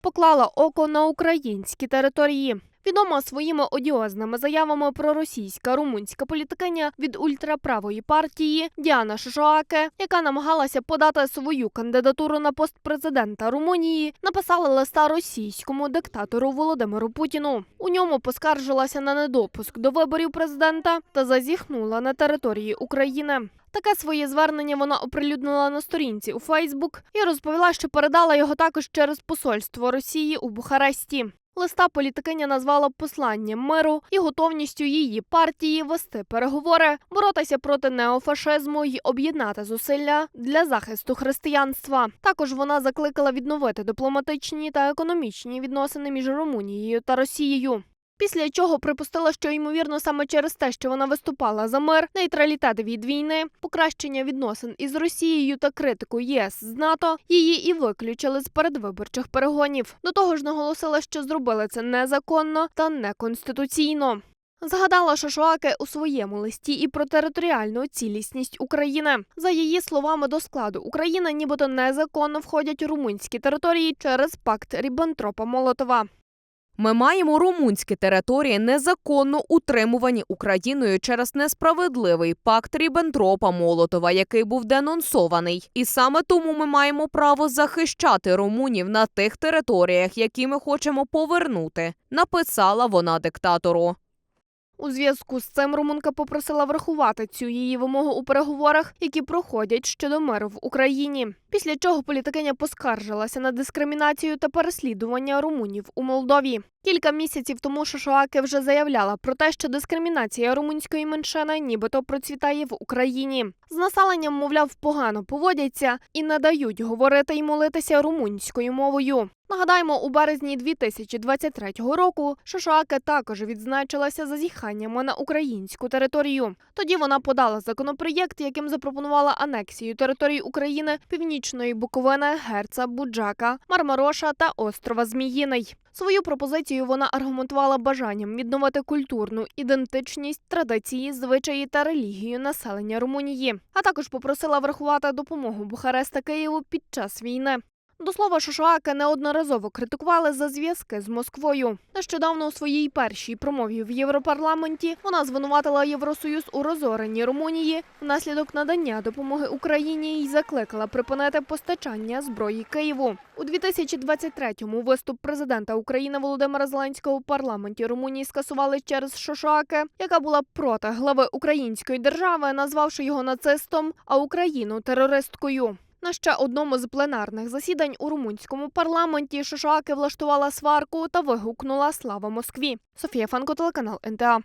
поклала око на українські території. Відома своїми одіозними заявами про російська румунська політикиня від ультраправої партії Діана Шошоаке, яка намагалася подати свою кандидатуру на пост президента Румунії, написала листа російському диктатору Володимиру Путіну. У ньому поскаржилася на недопуск до виборів президента та зазіхнула на території України. Таке своє звернення вона оприлюднила на сторінці у Фейсбук і розповіла, що передала його також через посольство Росії у Бухаресті. Листа політикиня назвала посланням миру і готовністю її партії вести переговори, боротися проти неофашизму і об'єднати зусилля для захисту християнства. Також вона закликала відновити дипломатичні та економічні відносини між Румунією та Росією. Після чого припустила, що ймовірно саме через те, що вона виступала за мир, нейтралітет від війни, покращення відносин із Росією та критику ЄС з НАТО, її і виключили з передвиборчих перегонів. До того ж, наголосила, що зробили це незаконно та неконституційно. Згадала Шошуаке у своєму листі і про територіальну цілісність України. За її словами, до складу України нібито незаконно входять румунські території через пакт Ріббентропа Молотова. Ми маємо румунські території незаконно утримувані Україною через несправедливий пакт Ріббентропа Молотова, який був денонсований. І саме тому ми маємо право захищати румунів на тих територіях, які ми хочемо повернути, написала вона диктатору. У зв'язку з цим румунка попросила врахувати цю її вимогу у переговорах, які проходять щодо миру в Україні. Після чого політикиня поскаржилася на дискримінацію та переслідування румунів у Молдові. Кілька місяців тому Шошоаке вже заявляла про те, що дискримінація румунської меншини нібито процвітає в Україні. З населенням, мовляв, погано поводяться і не дають говорити й молитися румунською мовою. Нагадаємо, у березні 2023 року Шошоаке також відзначилася зазіханнями на українську територію. Тоді вона подала законопроєкт, яким запропонувала анексію територій України, північної Буковини, Герца, Буджака, Мармароша та острова Зміїний. Свою пропозицію вона аргументувала бажанням відновити культурну ідентичність, традиції, звичаї та релігію населення Румунії, а також попросила врахувати допомогу Бухареста Києву під час війни. До слова, Шошоаке неодноразово критикували за зв'язки з Москвою. Нещодавно у своїй першій промові в Європарламенті вона звинуватила Євросоюз у розоренні Румунії внаслідок надання допомоги Україні і закликала припинити постачання зброї Києву. У 2023-му виступ президента України Володимира Зеленського у парламенті Румунії скасували через Шошоаке, яка була проти глави української держави, назвавши його нацистом, а Україну терористкою. На ще одному з пленарних засідань у румунському парламенті Шишаки влаштувала сварку та вигукнула Слава Москві. Софія Фанко, телеканал НТА.